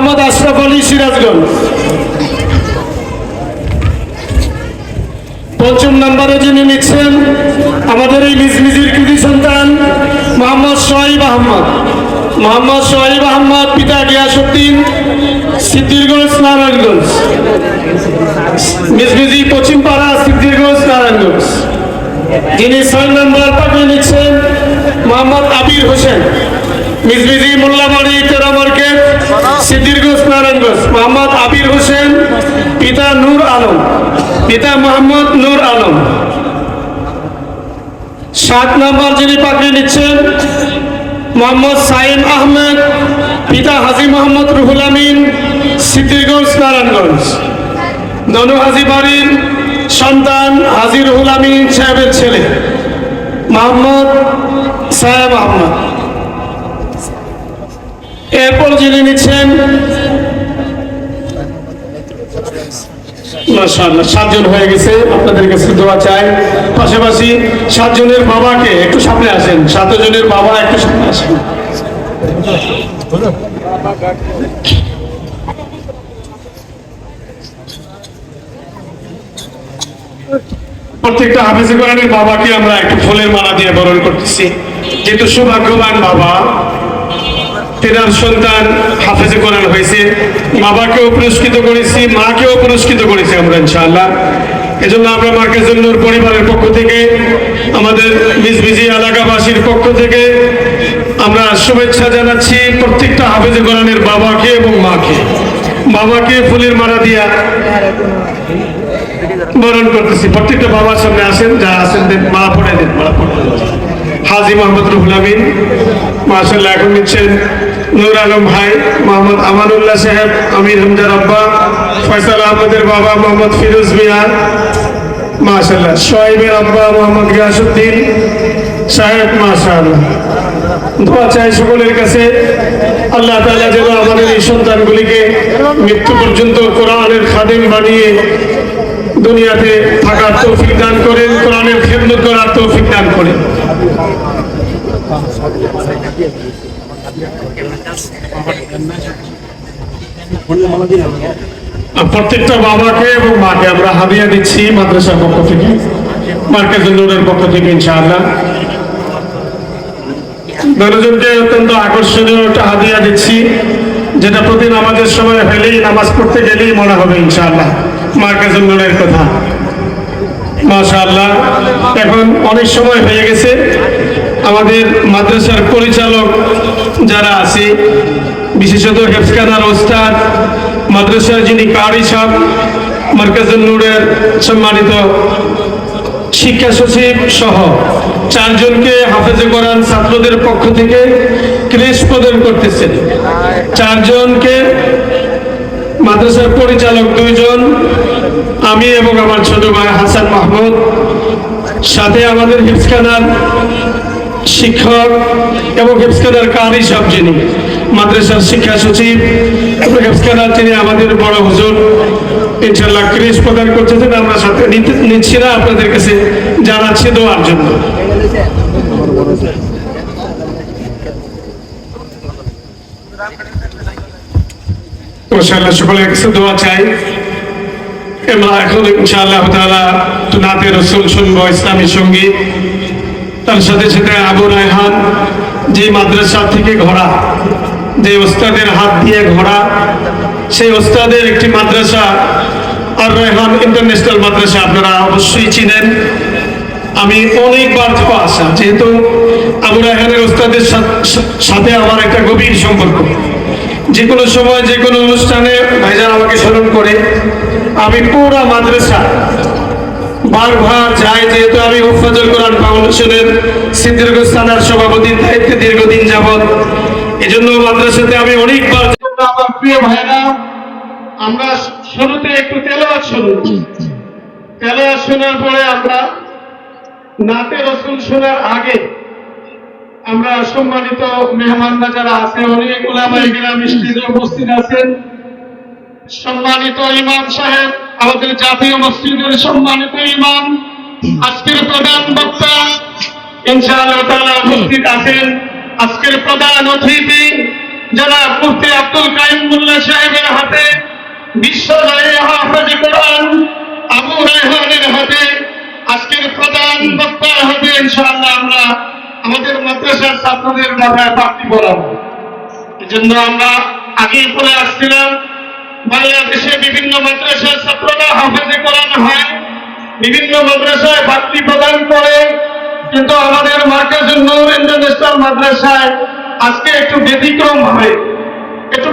মোহাম্মদ আশরাফ আলী সিরাজগঞ্জ। পঞ্চম নম্বরে যিনি নিচ্ছেন, আমাদের এই নিজ নিজের কৃতি সন্তান মোহাম্মদ সোহাইব আহমদ। মোহাম্মদ সোহাইব আহমদ, পিতা গিয়াসুদ্দিন সিদ্দিরগঞ্জ নারায়ণগঞ্জ। মিজমিজি পশ্চিম পাড়া সিদ্দিরগঞ্জ নারায়ণগঞ্জ। যিনি ছয় নম্বর পাঠিয়ে নিচ্ছেন, মোহাম্মদ আবির হোসেন। মিজমিজি মোল্লাবাড়ি তেরা মার্কেট, সিদ্দিরগঞ্জ, নারায়ণগঞ্জ। মোহাম্মদ আবির হোসেন, পিতা নূর আলম, পিতা মোহাম্মদ নূর আলম। সাত নম্বর যিনি পাঠিয়ে নিচ্ছেন, মোহাম্মদ সাইম আহমেদ, পিতা হাজি মোহাম্মদ রুহুল আমিন, সিদ্দিরগঞ্জ, নারায়ণগঞ্জ। ননু হাজি বাড়ির সন্তান হাজি রুহুল আমিন সাহেবের ছেলে, মোহাম্মদ সাহেব আহমদ। এরপর যিনি নিচ্ছেন সাতজন হয়ে গেছে দোয়া চাই। পাশাপাশি সাতজনের বাবাকে একটু সামনে আসেন, সাতজনের বাবা একটু সামনে আসেন। প্রত্যেকটা হাফেজে বাবাকে আমরা একটু ফুলের মালা দিয়ে বরণ করতেছি। যেহেতু সৌভাগ্যবান বাবা তেনার সন্তান হাফেজে কোরআন হয়েছে। বাবাকেও পুরস্কৃত করেছি, মাকেও পুরস্কৃত করেছি আমরা, ইনশাআল্লাহ। এজন্য আমরা মার্কেজুল নূর পরিবারের পক্ষ থেকে, আমাদের মিজমিজি এলাকাবাসীর পক্ষ থেকে আমরা শুভেচ্ছা জানাচ্ছি প্রত্যেকটা হাফেজে কোরআনের বাবাকে এবং মাকে। বাবাকে ফুলের মারা দিয়া বরণ করতেছি। প্রত্যেকটা বাবার সামনে আসেন যা আসেন দেন, মালা পড়ে দেন, মালা পড়ে হাজি মোহাম্মদ রুহুল আমিন মাসাল্লাহ এখন নিচ্ছেন নূর আলম ভাই, মোহাম্মদ আমানুল্লাহ সাহেব, আমির হামজার আব্বা ফয়সাল আহমদের বাবা মোহাম্মদ ফিরোজ মিয়া মাশাল্লাহ সোহেবের আব্বা মোহাম্মদ গিয়াসুদ্দিন সাহেব, মাশাআল্লাহ। দোয়া চাই সকলের কাছে, আল্লাহ তাআলা যেন আমাদের এই সন্তানগুলিকে মৃত্যু পর্যন্ত কোরআনের খাদেম বানিয়ে দুনিয়াতে থাকার তৌফিক দান করেন, কোরআনের খেদমত করার তৌফিক দান করেন। প্রত্যেকটা বাবাকে এবং মাকে আমরা হাদিয়া দিচ্ছি মাদ্রাসার পক্ষ থেকে মার্কেজুল পক্ষ থেকে, ইনশাআল্লাহ। দশজনকে অত্যন্ত আকর্ষণীয় একটা হাদিয়া দিচ্ছি, যেটা প্রতি নামাজের সময় হলেই নামাজ পড়তে গেলেই মনে হবে, ইনশাআল্লাহ মার্কেজুল নূরের কথা। মাশাআল্লাহ, এখন অনেক সময় হয়ে গেছে। আমাদের মাদ্রাসার পরিচালক যারা আছে, বিশেষত হেফসখানার ওস্তাদ, মাদ্রাসার যিনি কারি সাহেব, মার্কাজুল নূরের সম্মানিত শিক্ষা সচিব সহ চারজনকে হাফেজে কোরআন ছাত্রদের পক্ষ থেকে ক্রেশ প্রদান করতেছেন। চারজনকে মাদ্রাসার পরিচালক দুইজন, আমি এবং আমার ছোট ভাই হাসান মাহমুদ, সাথে আমাদের হিফসখানার শিক্ষক এবং হেফসখানার কারি সব যিনি? মাদ্রাসার শিক্ষা সচিব এবং হেফসখানার যিনি আমাদের বড় হুজুর ইনশাল্লাহ ক্রিস প্রদান করতেছেন। আমরা সাথে নিচ্ছি না, আপনাদের কাছে জানাচ্ছি দেওয়ার জন্য। কাছে দোয়া চাই। এখন ইনশাআল্লাহ তাআলা নাতে রসুল শুনব ইসলামী সংগীত। তার সাথে সাথে আবু রায়হান, যে মাদ্রাসা থেকে ঘোরা যে ওস্তাদের হাত দিয়ে ঘোরা সেই ওস্তাদের একটি মাদ্রাসা, আর রায়হান ইন্টারন্যাশনাল মাদ্রাসা আপনারা অবশ্যই চিনেন। আমি অনেকবার থেকে আসা, যেহেতু আবু রায়হানের ওস্তাদের সাথে আমার একটা গভীর সম্পর্ক। যে কোনো সময়, যে কোনো অনুষ্ঠানে ভাইজান আমাকে স্মরণ করে, আমি পুরা মাদ্রাসা বারবার যাই যেহেতু আমি কোরআন ফাউন্ডেশনের থানার সভাপতির দায়িত্বে দীর্ঘদিন যাবৎ মাদ্রাসাতে আমি অনেকবার আমার প্রিয় ভাইরা, আমরা শুরুতে একটু শোনার পরে আমরা নাতে রসুল শোনার আগে আমরা সম্মানিত মেহমানরা যারা আছে, অনেক ওলামাই গ্রাম স্টেজে উপস্থিত আছেন। সম্মানিত ইমাম সাহেব আমাদের জাতীয় মসজিদের সম্মানিত ইমাম, আজকের প্রধান বক্তা, ইনশাআল্লাহ উপস্থিত আছেন। আজকের প্রধান অতিথি যারা মুফতি আব্দুল কাইম মোল্লা সাহেব বিশ্বজয়ী হাফেজ কোরআন, আবু রায়হানের হাতে আজকের প্রধান বক্তার হাতে ইনশাআল্লাহ আমরা আমাদের মাদ্রাসার ছাত্রদের মাথায় পাখি পড়াবো এই জন্য আমরা আগেই বলে আসছিলাম বাংলাদেশে বিভিন্ন মাদ্রাসার ছাত্ররা হাফেজে করানো হয়, বিভিন্ন মাদ্রাসায় ভাতৃ প্রদান করে। কিন্তু আমাদের মার্কাজুল নূর ইন্টারন্যাশনাল মাদ্রাসায় আজকে একটু ব্যতিক্রম হবে। একটু